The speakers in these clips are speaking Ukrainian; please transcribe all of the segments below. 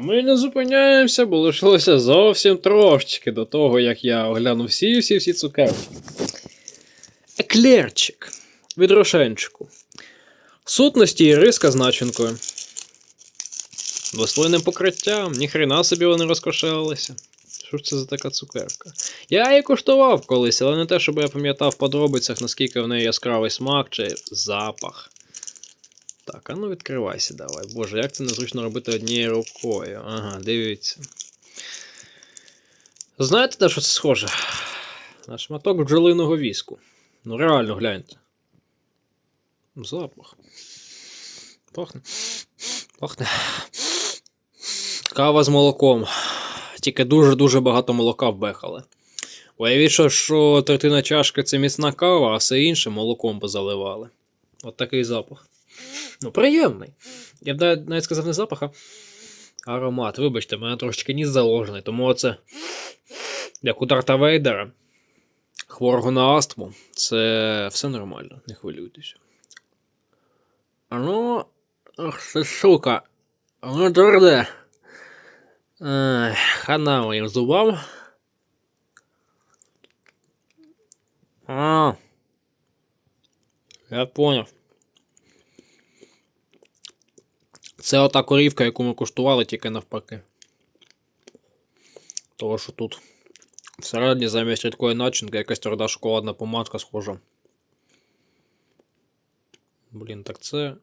Ми не зупиняємося, бо лишилося зовсім трошечки до того, як я огляну всі всі всі цукерки. Еклерчик від Рошенчику. Сутності і риска з начинкою. Рослинним покриттям, ніхрена собі вони розкошелилися. Що ж це за така цукерка? Я її куштував колись, але не те, щоб я пам'ятав в подробицях, наскільки в неї яскравий смак чи запах. Так, а ну відкривайся давай. Боже, як це незручно робити однією рукою. Ага, дивіться. Знаєте, на що це схоже? На шматок бджолиного віску. Ну реально гляньте. Запах. Пахне. Пахне. Кава з молоком. Тільки дуже-дуже багато молока вбехали. Уявіть, що, третина чашки це міцна кава, а все інше молоком позаливали. От такий запах. Ну, приємний. Я б навіть навіть сказав не запах, а аромат. Вибачте, мене трошечки ніс заложений, тому оце, як у Дарта Вейдера, хворого на астму, це все нормально, не хвилюйтеся. А ну, ах, це сука. Воно тверде. Хана моїм зубам. А. Я поняв. Це ота корівка, яку ми куштували, тільки навпаки. Того, що тут всередині замість рідкої начинки якась тверда шоколадна помадка схожа. Блін, так це.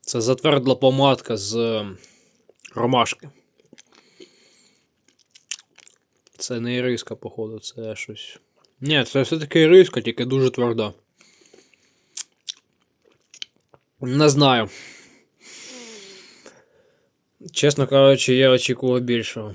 Це затвердла помадка з ем, ромашки. Це не іриска, походу, це щось. Ні, це все-таки іриска, тільки дуже тверда. Не знаю. Чесно кажучи, я очікував більшого.